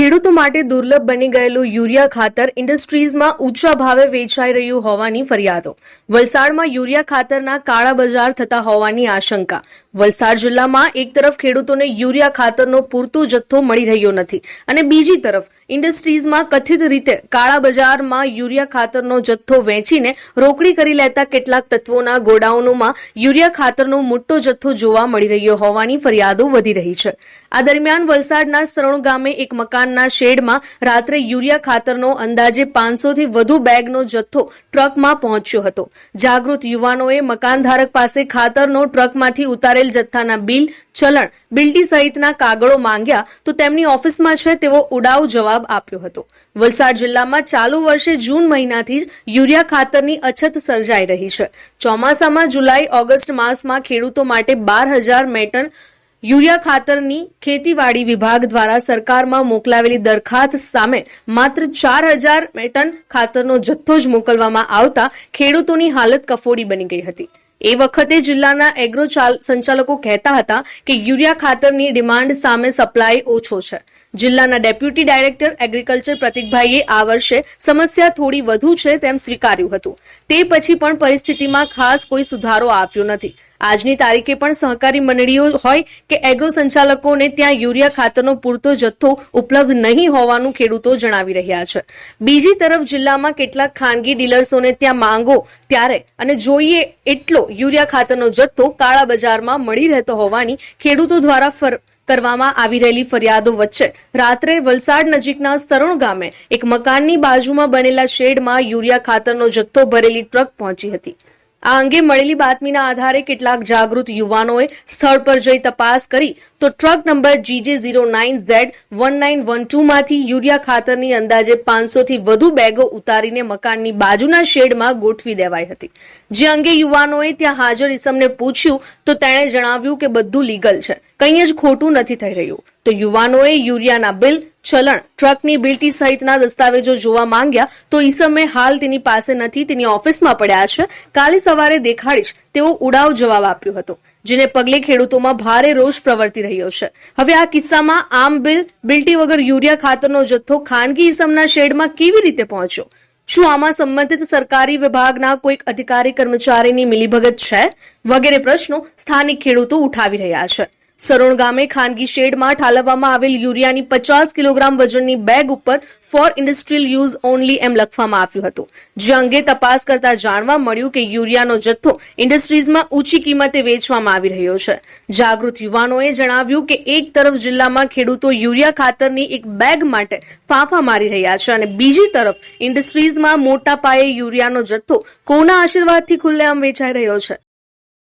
ખેડૂતો માટે દુર્લભ બની ગયેલું યુરિયા ખાતર ઇન્ડસ્ટ્રીઝમાં ઊંચા ભાવે વેચાઈ રહ્યું હોવાની ફરિયાદો. વલસાડમાં યુરિયા ખાતરના કાળા બજાર થતા હોવાની આશંકા. વલસાડ જિલ્લામાં એક તરફ ખેડૂતોને યુરિયા ખાતરનો પૂરતો જથ્થો મળી રહ્યો નથી અને બીજી તરફ ઇન્ડસ્ટ્રીઝમાં કથિત રીતે કાળા બજારમાં યુરિયા ખાતરનો જથ્થો વેચીને રોકડી કરી લેતા કેટલાક તત્વોના ગોડાઉનોમાં યુરિયા ખાતરનો મોટો જથ્થો જોવા મળી રહ્યો હોવાની ફરિયાદો વધી રહી છે. આ દરમિયાન વલસાડના સરણ ગામે એક મકાનના શેડમાં રાત્રે યુરિયા ખાતરનો અંદાજે પાંચસોથી વધુ બેગનો જથ્થો ટ્રકમાં પહોંચ્યો હતો. જાગૃત યુવાનોએ મકાનધારક પાસે ખાતરનો ટ્રકમાંથી ઉતારેલ જથ્થાના બિલ, ચલણ બિલ્ટી સહિતના કાગળો માંગ્યા તો તેમની ઓફિસમાં છે તેવો ઉડાવ જવાબ આપ્યો હતો. વલસાડ જિલ્લામાં ચાલુ વર્ષે જૂન મહિનાથી જ યુરિયા ખાતરની અછત સર્જાઈ રહી છે. ચોમાસામાં જુલાઈ ઓગસ્ટ માસમાં ખેડૂતો માટે બાર હજાર મેટન યુરિયા ખાતરની ખેતીવાડી વિભાગ દ્વારા સરકારમાં મોકલાવેલી દરખાસ્ત સામે માત્ર ચાર હજાર મેટન ખાતરનો જથ્થો જ મોકલવામાં આવતા ખેડૂતોની હાલત કફોડી બની ગઈ હતી. એ વખતે જિલ્લાના એગ્રો ચાલ- સંચાલકો કહેતા હતા કે યુરિયા ખાતરની ડિમાન્ડ સામે સપ્લાય ઓછો છે. જિલ્લાના ડેપ્યુટી ડાયરેક્ટર એગ્રીકલ્ચર પ્રતિકભાઈએ આ વર્ષે સમસ્યા થોડી વધુ છે તેમ સ્વીકાર્યું હતું. તે પછી પણ પરિસ્થિતિમાં ખાસ કોઈ સુધારો આવ્યો નથી. આજની તારીખે પણ સહકારી મંડળીઓ હોય કે એગ્રો સંચાલકોને ત્યાં યુરિયા ખાતરનો પૂરતો જથ્થો ઉપલબ્ધ નહીં હોવાનું ખેડૂતો જણાવી રહ્યા છે. બીજી તરફ જિલ્લામાં કેટલાક ખાનગી ડીલર્સોને ત્યાં માંગો ત્યારે અને જોઈએ એટલો યુરિયા ખાતરનો જથ્થો કાળા બજારમાં મળી રહેતો હોવાની ખેડૂતો દ્વારા ફર, કરવામાં આવી રહેલી ફરિયાદો વચ્ચે રાત્રે વલસાડ નજીકના સરોણ ગામે એક મકાનની બાજુમાં બનેલા શેડમાં યુરિયા ખાતરનો જથ્થો ભરેલી ટ્રક પહોંચી હતી. આ અંગે મળેલી બાતમીના આધારે કેટલાક જાગૃત યુવાનોએ સ્થળ પર જઈ તપાસ કરી તો truck number GJ zero nine Z one nine વનમાંથી urea ખાતરની અંદાજે પાંચસોથી વધુ બેગો ઉતારીને મકાનની બાજુના શેડમાં ગોઠવી દેવાઈ હતી. જે અંગે યુવાનોએ ત્યાં હાજર ઇસમને પૂછ્યું તો તેણે જણાવ્યું કે બધું લીગલ છે. કંઈ જ ખોટું નથી થઈ રહ્યું. તો યુવાનોએ યુરિયાના બિલ ચલણ ટ્રકની બિલ્ટી સહિતના દસ્તાવેજો જોવા માંગ્યા તો ઈસમે હાલ તેની પાસે નથી, તેની ઓફિસમાં પડ્યા છે. કાલે સવારે દેખાડીશ તેવો ઉડાવ જવાબ આપ્યો હતો, જેને પગલે ખેડૂતોમાં ભારે રોષ પ્રવર્તી રહ્યો છે. હવે આ કિસ્સામાં આમ બિલ, બિલ્ટી વગર યુરિયા ખાતરનો જથ્થો ખાનગી ઈસમના શેડમાં કેવી રીતે પહોંચ્યો? શું આમાં સંબંધિત સરકારી વિભાગના કોઈક અધિકારી કર્મચારીની મિલીભગત છે? વગેરે પ્રશ્નો સ્થાનિક ખેડૂતો ઉઠાવી રહ્યા છે. સરોણ ગામે ખાનગી શેડમાં ઠાલવવામાં આવેલ યુરિયાની પચાસ કિલોગ્રામ વજનની બેગ ઉપર ફોર ઇન્ડસ્ટ્રીયલ યુઝ ઓનલી એમ લખવામાં આવ્યું હતું. જે અંગે તપાસ કરતા જાણવા મળ્યું કે યુરિયાનો જથ્થો ઇન્ડસ્ટ્રીઝમાં ઊંચી કિંમતે વેચવામાં આવી રહ્યો છે. જાગૃત યુવાનોએ જણાવ્યું કે એક તરફ જિલ્લામાં ખેડૂતો યુરિયા ખાતરની એક બેગ માટે ફાંફા મારી રહ્યા છે અને બીજી તરફ ઇન્ડસ્ટ્રીઝમાં મોટા પાયે યુરિયાનો જથ્થો કોના આશીર્વાદથી ખુલ્લેઆમ વેચાઈ રહ્યો છે.